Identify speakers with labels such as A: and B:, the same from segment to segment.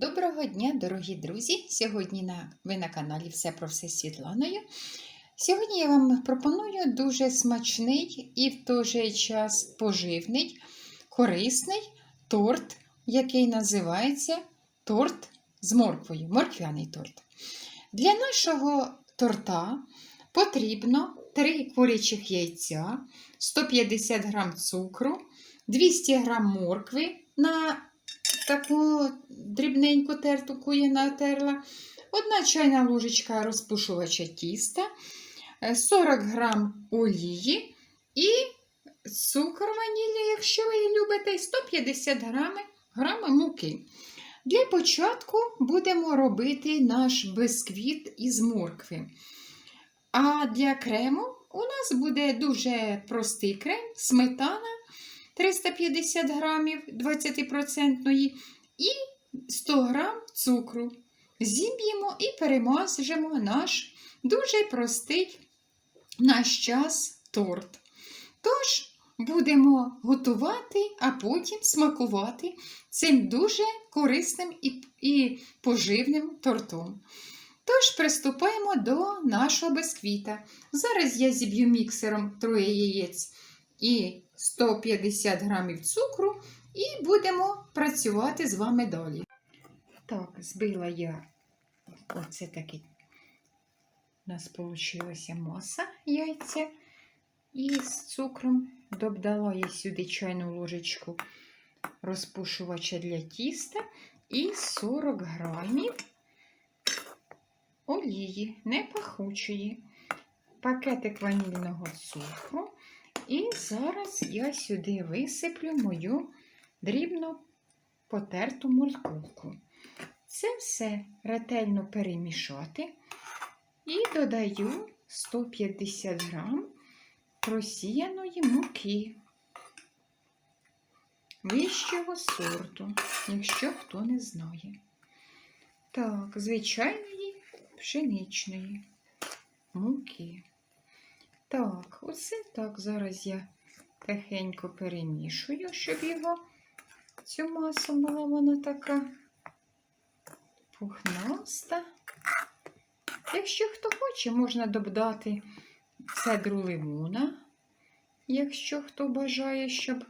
A: Доброго дня, дорогі друзі! Сьогодні на, ви на каналі Все про все з Світланою. Сьогодні я вам пропоную дуже смачний і в той же час поживний, корисний торт, який називається торт з морквою, морквяний торт. Для нашого торта потрібно 3 курячих яйця, 150 г цукру, 200 г моркви на таку дрібненьку терту, яку я натерла, одна чайна ложечка розпушувача тіста, е, 40 грам олії і цукор ванілі, якщо ви її любите, і 150 грами, грами муки. Для початку будемо робити наш бисквіт із моркви. А для крему у нас буде дуже простий крем, сметана 350 грамів 20% і 100 грам цукру. Зіб'ємо і перемажемо наш дуже простий наш час торт. Тож, будемо готувати, а потім смакувати цим дуже корисним і, і поживним тортом. Тож, приступаємо до нашого бисквіта. Зараз я зіб'ю міксером троє яєць і 150 грамів цукру, і будемо працювати з вами далі. Так, збила я оце такий. У нас вийшла маса яйця із цукром. Додала я сюди чайну ложечку розпушувача для тіста і 40 грамів олії, не пахучої, пакетик ванільного цукру. І зараз я сюди висиплю мою дрібно потерту морковку. Це все ретельно перемішати і додаю 150 грам просіяної муки вищого сорту, якщо хто не знає. Так, звичайної пшеничної муки. Так, оце так зараз я тихенько перемішую, щоб його цю масу була вона така пухнаста. Якщо хто хоче, можна додати цедру лимона, якщо хто бажає, щоб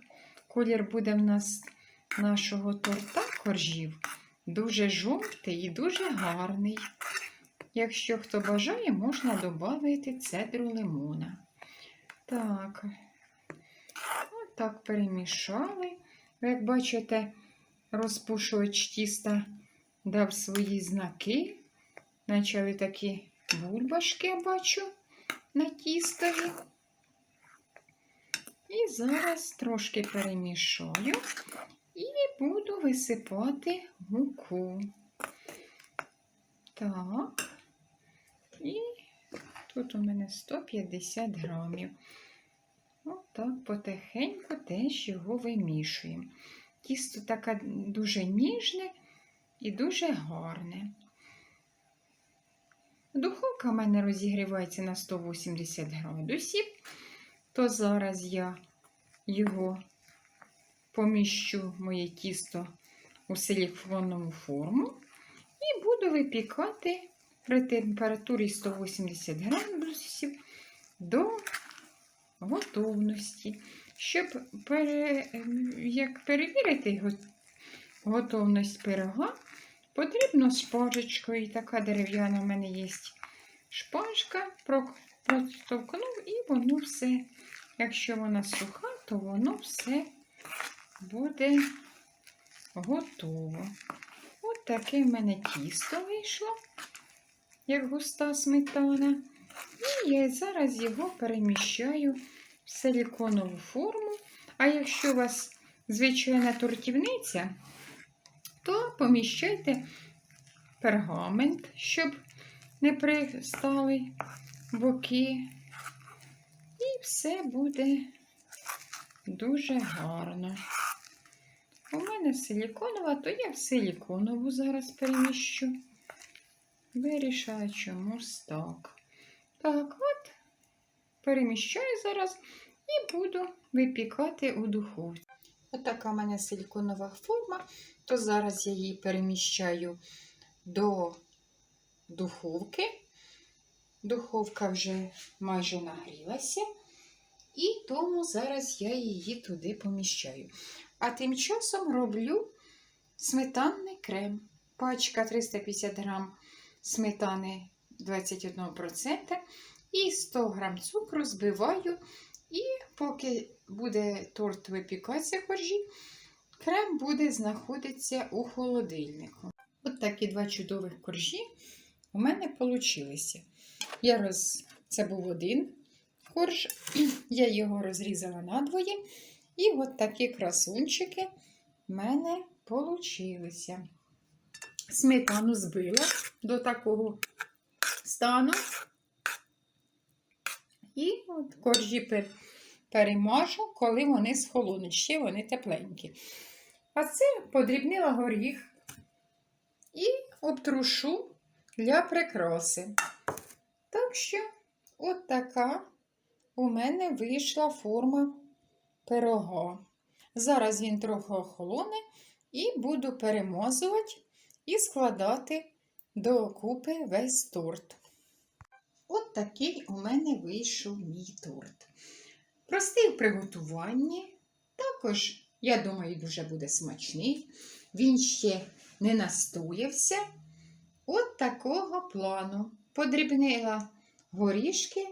A: колір буде в нас нашого торта коржів, дуже жовтий і дуже гарний. Якщо хто бажає, можна додати цедру лимона. Так, отак перемішали. Як бачите, розпушувач тіста дав свої знаки. Почали такі бульбашки, я бачу, на тістові. І зараз трошки перемішаю і буду висипати муку. Так. І тут у мене 150 грамів. Отак потихеньку теж його вимішуємо. Тісто таке дуже ніжне і дуже гарне. Духовка в мене розігрівається на 180 градусів, то зараз я його поміщу, моє тісто у силіконову форму і буду випікати при температурі 180 градусів до готовності. Щоб пере, як перевірити готовність пирога, потрібно шпажечкою. Така дерев'яна в мене є шпажка, простовкнув і воно все, якщо вона суха, то воно все буде готово. От таке в мене тісто вийшло як густа сметана. І я зараз його переміщаю в силіконову форму. А якщо у вас звичайна тортівниця, то поміщайте пергамент, щоб не пристали боки. І все буде дуже гарно. У мене силіконова, то я в силіконову зараз переміщу. Вирішаю чомусь так. Так, от переміщаю зараз і буду випікати у духовці. Отака у мене силіконова форма. то зараз я її переміщаю до духовки. Духовка вже майже нагрілася, і тому зараз я її туди поміщаю. А тим часом роблю сметанний крем. Пачка 350 грам сметани 21% і 100 грам цукру збиваю. І поки буде торт випікатися коржі, крем буде знаходитися у холодильнику. От такі два чудових коржі у мене вийшли. Я роз... Це був один корж, я його розрізала надвоє. І от такі красунчики в мене получилися. Сметану збила до такого стану. І от коржі пер- перемажу, коли вони схолонуть. Ще вони тепленькі. А це подрібнила горіх і обтрушу для прикраси. Так що, от така у мене вийшла форма пирога. Зараз він трохи охолоне і буду перемазувати і складати докупи весь торт. От такий у мене вийшов мій торт. Простий в приготуванні, також, я думаю, дуже буде смачний. Він ще не настоявся. От такого плану. Подрібнила горішки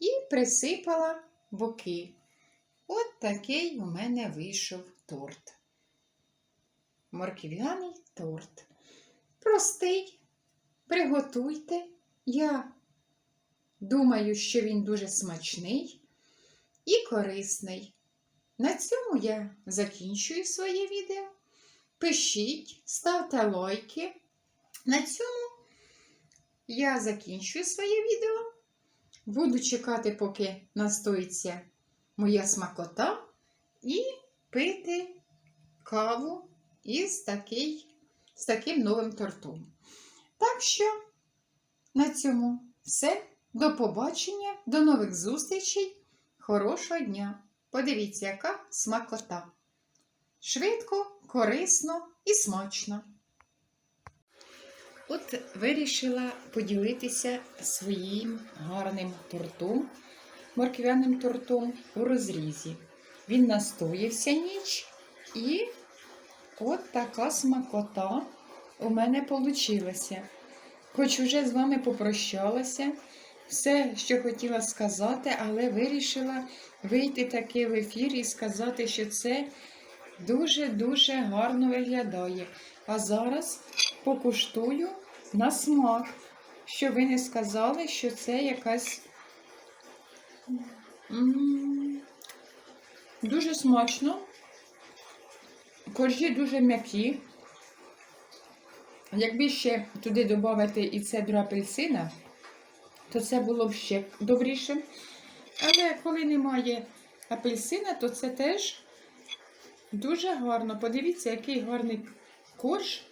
A: і присипала боки. От такий у мене вийшов торт. Морквяний торт. Простий. Приготуйте. Я думаю, що він дуже смачний і корисний. На цьому я закінчую своє відео. Пишіть, ставте лайки. На цьому я закінчую своє відео. Буду чекати, поки настоїться моя смакота, і пити каву із, такий, з таким новим тортом. Так що на цьому все. До побачення, до нових зустрічей. Хорошого дня! Подивіться, яка смакота. Швидко, корисно і смачно. От вирішила поділитися своїм гарним тортом, морквяним тортом у розрізі. Він настоявся ніч, і от така смакота у мене вийшла. Хоч вже з вами попрощалася, все, що хотіла сказати, але вирішила вийти таки в ефір і сказати, що це дуже-дуже гарно виглядає. А зараз покуштую на смак, що ви не сказали, що це якась дуже смачно. Коржі дуже м'які. Якби ще туди додати і цедру апельсина, то це було б ще добріше. Але коли немає апельсина, то це теж дуже гарно. Подивіться, який гарний корж.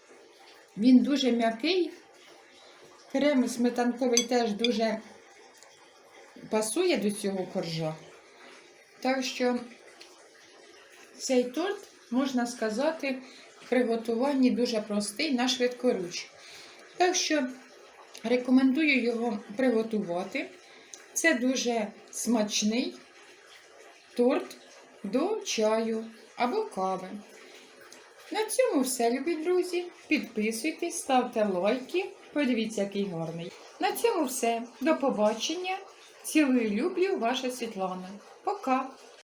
A: Він дуже м'який. Крем сметанковий теж дуже пасує до цього коржа. Так що цей торт, можна сказати, в приготуванні дуже простий на швидкоруч. Так що рекомендую його приготувати. Це дуже смачний торт до чаю або кави. На цьому все, любі друзі. Підписуйтесь, ставте лайки. Подивіться, який гарний. На цьому все. До побачення. Цілую люблю, ваша Світлана. Пока!